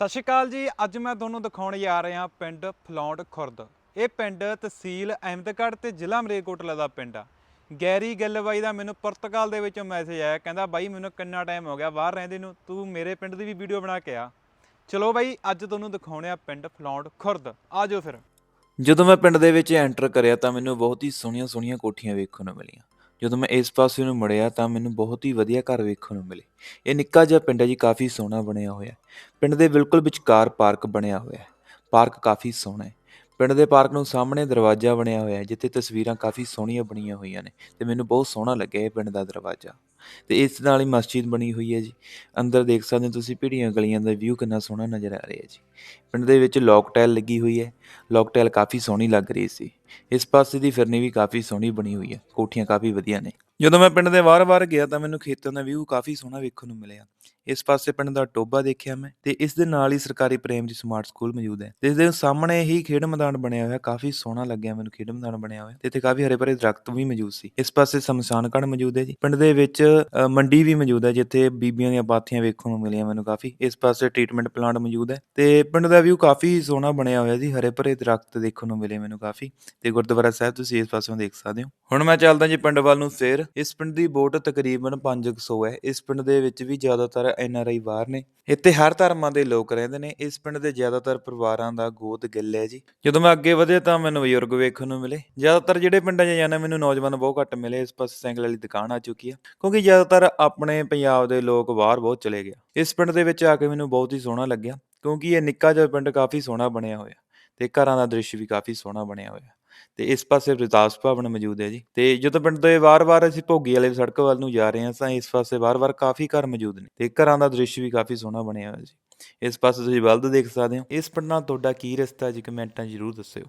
ਸਤਿ ਸ਼੍ਰੀ ਅਕਾਲ ਜੀ। ਅੱਜ ਮੈਂ ਤੁਹਾਨੂੰ ਦਿਖਾਉਣ ਜਾ ਰਿਹਾ ਪਿੰਡ ਫਲੌਂਡ ਖੁਰਦ। ਇਹ ਪਿੰਡ ਤਹਿਸੀਲ ਅਹਿਮਦਗੜ੍ਹ ਤੇ ਜ਼ਿਲ੍ਹਾ ਮਰੇਕੋਟਲਾ ਦਾ ਪਿੰਡ ਆ। ਗੈਰੀ ਗਿੱਲ ਬਾਈ ਦਾ ਮੈਨੂੰ ਪੁਰਤਗਾਲ ਦੇ ਵਿੱਚੋਂ ਮੈਸੇਜ ਆਇਆ, ਕਹਿੰਦਾ, ਬਾਈ, ਮੈਨੂੰ ਕਿੰਨਾ ਟਾਈਮ ਹੋ ਗਿਆ ਬਾਹਰ ਰਹਿੰਦੇ ਨੂੰ। ਤੂੰ ਮੇਰੇ ਪਿੰਡ ਦੀ ਵੀ ਵੀਡੀਓ ਬਣਾ ਕੇ ਆ। ਚਲੋ ਬਾਈ, ਅੱਜ ਤੁਹਾਨੂੰ ਦਿਖਾਉਣੇ ਆ ਪਿੰਡ ਫਲੌਂਡ ਖੁਰਦ। ਆਜੋ ਫਿਰ। ਜਦੋਂ ਮੈਂ ਪਿੰਡ ਦੇ ਵਿੱਚ ਐਂਟਰ ਕਰਿਆ ਤਾਂ ਮੈਨੂੰ ਬਹੁਤ ਹੀ ਸੋਹਣੀਆਂ ਸੋਹਣੀਆਂ ਕੋਠੀਆਂ ਵੇਖਣ ਨੂੰ ਮਿਲੀਆਂ। ਜਦੋਂ ਮੈਂ ਇਸ ਪਾਸੇ ਨੂੰ ਮੁੜਿਆ ਤਾਂ ਮੈਨੂੰ ਬਹੁਤ ਹੀ ਵਧੀਆ ਘਰ ਵੇਖਣ ਨੂੰ ਮਿਲੇ। ਇਹ ਨਿੱਕਾ ਜਿਹਾ ਪਿੰਡ ਹੈ ਜੀ, ਕਾਫੀ ਸੋਹਣਾ ਬਣਿਆ ਹੋਇਆ ਪਿੰਡ ਦੇ ਬਿਲਕੁਲ ਵਿਚਕਾਰ ਪਾਰਕ ਬਣਿਆ ਹੋਇਆ ਹੈ। ਪਾਰਕ ਕਾਫੀ ਸੋਹਣਾ ਹੈ। ਪਿੰਡ ਦੇ ਪਾਰਕ ਨੂੰ ਸਾਹਮਣੇ ਦਰਵਾਜ਼ਾ ਬਣਿਆ ਹੋਇਆ ਹੈ, ਜਿੱਥੇ ਤਸਵੀਰਾਂ ਕਾਫੀ ਸੋਹਣੀਆਂ ਬਣੀਆਂ ਹੋਈਆਂ ਨੇ ਤੇ ਮੈਨੂੰ ਬਹੁਤ ਸੋਹਣਾ ਲੱਗਿਆ ਇਹ ਪਿੰਡ ਦਾ ਦਰਵਾਜ਼ਾ। ਤੇ ਇਸ ਨਾਲ ਹੀ ਮਸਜਿਦ ਬਣੀ ਹੋਈ ਹੈ ਜੀ। ਅੰਦਰ ਦੇਖ ਸਕਦੇ ਹੋ ਤੁਸੀਂ ਭੀੜੀਆਂ ਗਲੀਆਂ ਦਾ ਵਿਊ ਕਿੰਨਾ ਸੋਹਣਾ ਨਜ਼ਰ ਆ ਰਿਹਾ ਜੀ। ਪਿੰਡ ਦੇ ਵਿੱਚ ਲੋਕ ਟਾਈਲ ਲੱਗੀ ਹੋਈ ਹੈ। ਲੌਕ ਟਾਈਲ ਕਾਫੀ ਸੋਹਣੀ ਲੱਗ ਰਹੀ ਸੀ। ਇਸ ਪਾਸੇ ਦੀ ਫਿਰਨੀ ਵੀ ਕਾਫੀ ਸੋਹਣੀ ਬਣੀ ਹੋਈ ਹੈ। ਕੋਠੀਆਂ ਕਾਫੀ ਵਧੀਆ ਨੇ। ਜਦੋਂ ਮੈਂ ਪਿੰਡ ਦੇ ਬਾਹਰ-ਬਾਹਰ ਗਿਆ ਤਾਂ ਮੈਨੂੰ ਖੇਤਾਂ ਦਾ ਵਿਊ ਕਾਫੀ ਸੋਹਣਾ ਵੇਖਣ ਨੂੰ ਮਿਲਿਆ। ਇਸ ਪਾਸੇ ਪਿੰਡ ਦਾ ਟੋਬਾ ਦੇਖਿਆ ਮੈਂ ਤੇ ਇਸ ਦੇ ਨਾਲ ਹੀ ਸਰਕਾਰੀ ਪ੍ਰੇਮ ਸਮਾਰਟ ਸਕੂਲ ਮੌਜੂਦ ਹੈ। ਤੇ ਇਸ ਦੇ ਸਾਹਮਣੇ ਹੀ ਖੇਡ ਮੈਦਾਨ ਬਣਿਆ ਹੋਇਆ, ਕਾਫੀ ਸੋਹਣਾ ਲੱਗਿਆ ਮੈਨੂੰ ਖੇਡ ਮੈਦਾਨ ਬਣਿਆ ਹੋਇਆ। ਤੇ ਇੱਥੇ ਕਾਫੀ ਹਰੇ ਭਰੇ ਦਰਖਤ ਵੀ ਮੌਜੂਦ ਸੀ। ਇਸ ਪਾਸੇ ਸ਼ਮਸ਼ਾਨ ਘਾਟ ਮੌਜੂਦ ਹੈ ਜੀ। ਪਿੰਡ ਦੇ ਵਿੱਚ ਮੰਡੀ ਵੀ ਮੌਜੂਦ ਹੈ, ਜਿੱਥੇ ਬੀਬੀਆਂ ਦੀਆਂ ਬਾਥੀਆਂ ਵੇਖਣ ਨੂੰ ਮਿਲੀਆਂ ਮੈਨੂੰ ਕਾਫੀ। ਇਸ ਪਾਸੇ ਟ੍ਰੀਟਮੈਂਟ ਪਲਾਂਟ ਮੌਜੂਦ ਹੈ। ਤੇ ਪਿੰਡ ਦਾ ਵਿਊ ਕਾਫੀ ਸੋਹਣਾ ਬਣਿਆ ਹੋਇਆ ਜੀ ਹਰੇ ਭਰੇ ਦਰਖਤ ਦੇਖਣ ਨੂੰ ਮਿਲੇ ਮੈਨੂੰ ਕਾਫੀ ਤੇ ਗੁਰਦੁਆਰਾ ਸਾਹਿਬ ਤੁਸੀਂ ਇਸ ਪਾਸੋਂ ਦੇਖ ਸਕਦੇ ਹੋ। ਹੁਣ ਮੈਂ ਚੱਲਦਾ ਜੀ ਪਿੰਡ ਵੱਲ ਨੂੰ ਫੇਰ। ਇਸ ਪਿੰਡ ਦੀ ਵੋਟ ਤਕਰੀਬਨ 500 ਹੈ। ਇਸ ਪਿੰਡ ਦੇ ਵਿੱਚ ਵੀ ਜ਼ਿਆਦਾਤਰ ਐਨ ਆਰ ਆਈ ਬਾਹਰ ਨੇ। ਇੱਥੇ ਹਰ ਧਰਮਾਂ ਦੇ ਲੋਕ ਰਹਿੰਦੇ ਨੇ। ਇਸ ਪਿੰਡ ਦੇ ਜ਼ਿਆਦਾਤਰ ਪਰਿਵਾਰਾਂ ਦਾ ਗੋਤ ਗਿੱਲ ਹੈ ਜੀ। ਜਦੋਂ ਮੈਂ ਅੱਗੇ ਵਧਿਆ ਤਾਂ ਮੈਨੂੰ ਬਜ਼ੁਰਗ ਵੇਖਣ ਨੂੰ ਮਿਲੇ। ਜ਼ਿਆਦਾਤਰ ਜਿਹੜੇ ਪਿੰਡਾਂ 'ਚ ਜਾਣਾ ਮੈਨੂੰ ਨੌਜਵਾਨ ਬਹੁਤ ਘੱਟ ਮਿਲੇ। ਇਸ ਪਾਸੇ ਸਾਈਕਲ ਵਾਲੀ ਦੁਕਾਨ ਆ ਚੁੱਕੀ ਆ। ਕਿਉਂਕਿ ਜ਼ਿਆਦਾਤਰ ਆਪਣੇ ਪੰਜਾਬ ਦੇ ਲੋਕ ਬਾਹਰ ਬਹੁਤ ਚਲੇ ਗਏ ਇਸ ਪਿੰਡ ਦੇ ਵਿੱਚ ਆ ਕੇ ਮੈਨੂੰ ਬਹੁਤ ਹੀ ਸੋਹਣਾ ਲੱਗਿਆ। ਕਿਉਂਕਿ ਇਹ ਨਿੱਕਾ ਜਿਹਾ ਪਿੰਡ ਕਾਫੀ ਸੋਹਣਾ ਬਣਿਆ ਹੋਇਆ। ਤੇ ਘਰਾਂ ਦਾ ਦ੍ਰਿਸ਼ ਵੀ ਕਾਫੀ ਸੋਹਣਾ ਬਣਿਆ ਹੋਇਆ ਤੇ ਇਸ ਪਾਸੇ ਰਵਿਦਾਸ ਭਵਨ ਮੌਜੂਦ ਹੈ ਜੀ। ਤੇ ਜਦੋਂ ਪਿੰਡ ਦੇ ਵਾਰ-ਵਾਰ ਅਸੀਂ ਭੋਗੀ ਵਾਲੇ ਸੜਕ ਵੱਲ ਨੂੰ ਜਾ ਰਹੇ ਹਾਂ, ਤਾਂ ਇਸ ਪਾਸੇ ਵਾਰ-ਵਾਰ ਕਾਫੀ ਘਰ ਮੌਜੂਦ ਨੇ ਤੇ ਘਰਾਂ ਦਾ ਦ੍ਰਿਸ਼ ਵੀ ਕਾਫੀ ਸੋਹਣਾ ਬਣਿਆ ਹੋਇਆ ਜੀ। ਇਸ ਪਾਸੇ ਤੁਸੀਂ ਬਲਦ ਦੇਖ ਸਕਦੇ ਹੋ। ਇਸ ਪਿੰਡ ਨਾਲ ਤੁਹਾਡਾ ਕੀ ਰਿਸ਼ਤਾ ਜੀ ਕਮੈਂਟਾਂ 'ਚ ਜ਼ਰੂਰ ਦੱਸਿਓ।